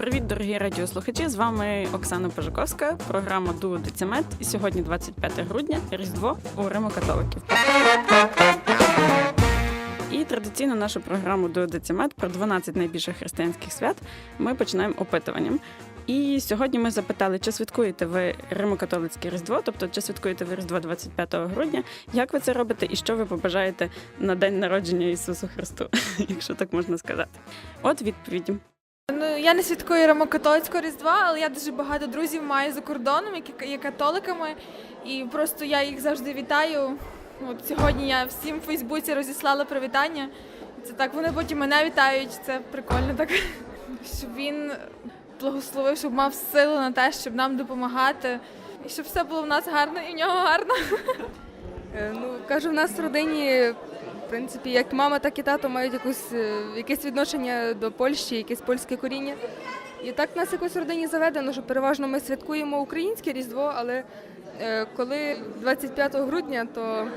Привіт, дорогі радіослухачі! З вами Оксана Пожаковська, програма Дуо Децимет. І сьогодні 25 грудня, Різдво у Римо-католиків. І традиційно нашу програму Дуо Децимет про 12 найбільших християнських свят ми починаємо опитуванням. І сьогодні ми запитали, чи святкуєте ви Римо-католицьке Різдво, тобто чи святкуєте ви Різдво 25 грудня, як ви це робите і що ви побажаєте на день народження Ісусу Христу, якщо так можна сказати. От відповіді. Ну, я не святкую ромокатолицького різдва, але я дуже багато друзів маю за кордоном, які є католиками, і просто я їх завжди вітаю. От сьогодні я всім в Фейсбуці розіслала привітання. Це так, вони потім мене вітають. Це прикольно так. Щоб він благословив, щоб мав силу на те, щоб нам допомагати, і щоб все було в нас гарно і в нього гарно. Е, Ну, кажу, в нас в родині, принципі, як мама, так і тато мають якусь, е, якесь відношення до Польщі, якесь польське коріння. І так в нас якось в родині заведено, що переважно ми святкуємо українське Різдво, але е, коли 25 грудня, то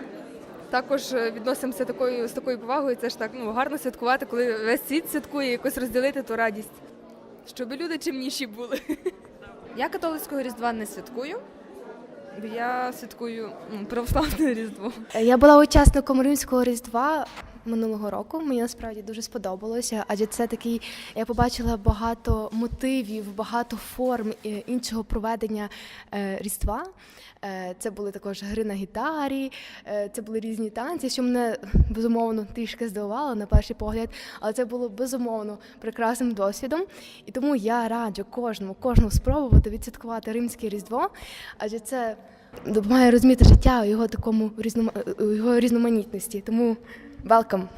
також е, відносимося такою, з такою повагою. Це ж так ну, гарно святкувати, коли весь світ святкує, якось розділити ту радість. Щоб люди чимніші були. Я католицького різдва не святкую. Я святкую православне різдво. Я була учасником римського різдва минулого року. Мені насправді дуже сподобалося, адже це такий, я побачила багато мотивів, багато форм е, іншого проведення е, різдва. Е, Це були також гри на гітарі, це були різні танці, що мене безумовно трішки здивувало на перший погляд, але це було безумовно прекрасним досвідом. І тому я раджу кожному, кожному спробувати відсвяткувати римське різдво, адже це допомагає розуміти життя у його такому різном... у його різноманітності. Тому welcome!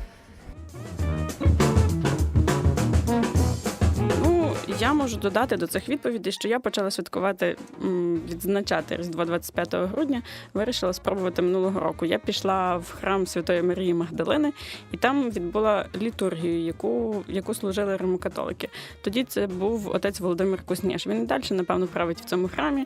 Я можу додати до цих відповідей, що я почала святкувати відзначати Різдво 25 грудня. Вирішила спробувати минулого року. Я пішла в храм Святої Марії Магдалини, і там відбула літургію, яку, яку служили римокатолики. Тоді це був отець Володимир Кузніш. Він і далі, напевно, править в цьому храмі.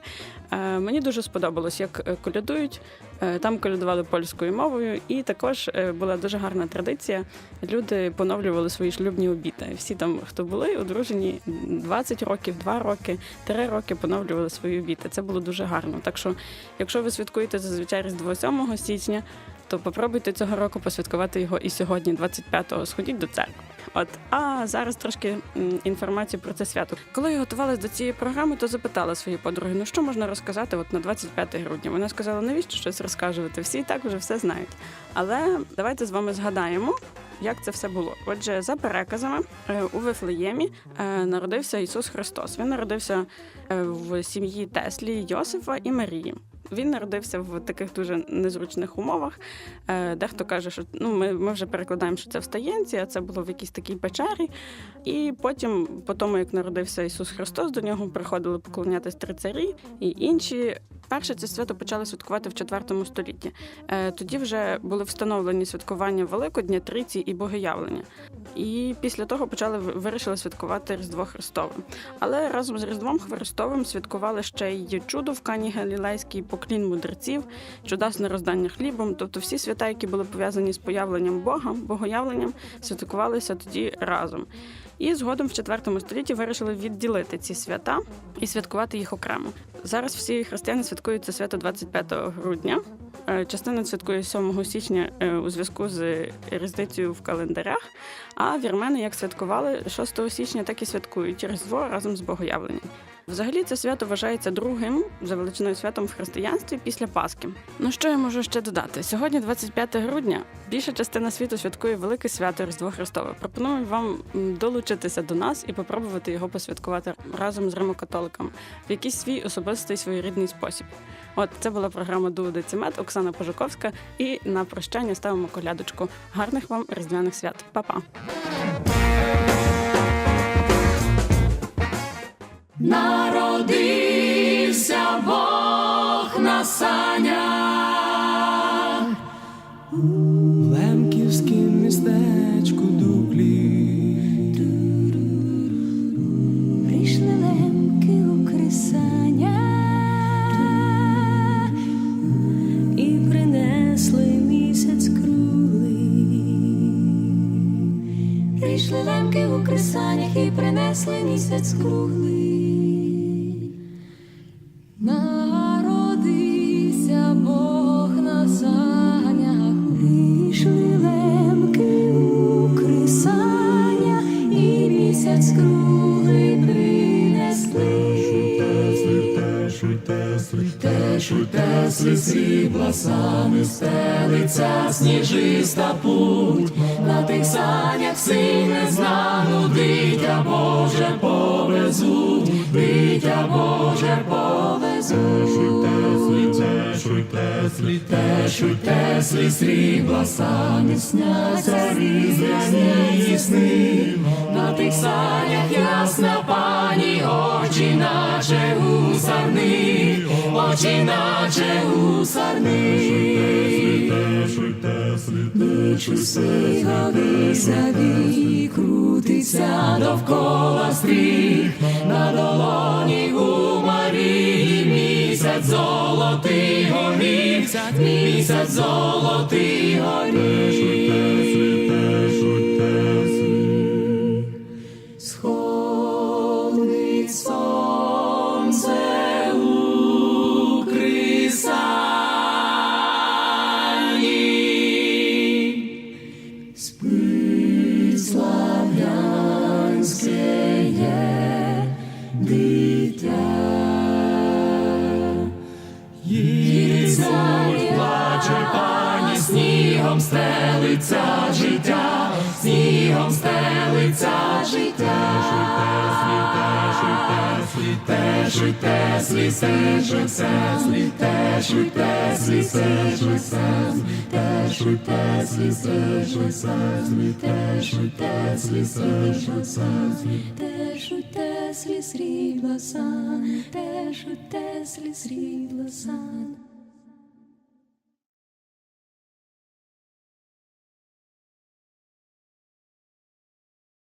Е, мені дуже сподобалось, як е, колядують. Е, Там колядували польською мовою, і також була дуже гарна традиція. Люди поновлювали свої шлюбні обіти. Всі там, хто були одружені 20 років, 2 роки, 3 роки поновлювали свої обіти. Це було дуже гарно. Так що, якщо ви святкуєте зазвичай Різдво 7 січня, то попробуйте цього року посвяткувати його і сьогодні, 25-го. Сходіть до церкви. От а зараз трошки м, інформації про це свято. Коли я готувалась до цієї програми, то запитала свої подруги, ну що можна розказати от на 25 грудня. Вона сказала, навіщо щось розказувати? Всі і так вже все знають. Але давайте з вами згадаємо. Як це все було? Отже, за переказами е, у Вифлеємі е, народився Ісус Христос. Він народився е, в сім'ї Теслі, Йосифа і Марії. Він народився в таких дуже незручних умовах. Е, Дехто каже, що ну ми, ми вже перекладаємо, що це в Стаєнці, а це було в якійсь такій печері. І потім, по тому як народився Ісус Христос, до нього приходили поклонятись три царі і інші. Перше це свято почали святкувати в IV столітті. Е, Тоді вже були встановлені святкування Великодня, Трійці і Богоявлення. І після того почали вирішили святкувати Різдво Христове. Але разом з Різдвом Христовим святкували ще й чудо в Кані Галілейській, поклін мудреців, чудесне роздання хлібом. Тобто всі свята, які були пов'язані з появленням Бога, богоявленням, святкувалися тоді разом. І згодом в IV столітті вирішили відділити ці свята і святкувати їх окремо. Зараз всі християни святкують це свято 25 грудня. Е, Частина святкує 7 січня е, у зв'язку з різницею в календарях. А вірмени як святкували 6 січня, так і святкують Різдво разом з Богоявленням. Взагалі це свято вважається другим за величиною святом в християнстві після Пасхи. Ну що я можу ще додати? Сьогодні, 25 грудня, більша частина світу святкує велике свято Різдво Христове. Пропоную вам долучитися до нас і попробувати його посвяткувати разом з римокатоликами в якийсь свій особистий своєрідний спосіб. От це була програма Дуо Децимет, Оксана Пожаковська. І на прощання ставимо колядочку. Гарних вам різдвяних свят. Па-па! Народився Бог на санях. В Лемківськім містечку дуплі. Прийшли лемки у кресання і принесли місяць круглий. Прийшли лемки у кресаннях і принесли місяць круглий. Теслі срібла сани стелиться сніжиста путь, на тих санях син незнану, дитя Боже повезуть, дитя Боже повезуть. Тешуть теслі, тешуть теслі срібла сани сняться різдвяні сни, на тих санях ясна пані, очі наче гусарни, очі наче гусарни. Сиговий завій крутиться довкола стріх, на долоні у Марії місяць золотий горіх, місяць золотий горіх. Стелиться життя, снігом стелиться життя. Тешуть теслі, тешуть теслі, тешуть теслі, тешуть теслі, тешуть теслі, тешуть теслі, тешуть теслі, тешуть теслі. Тешуть теслі срібла сан, тешуть теслі срібла сан.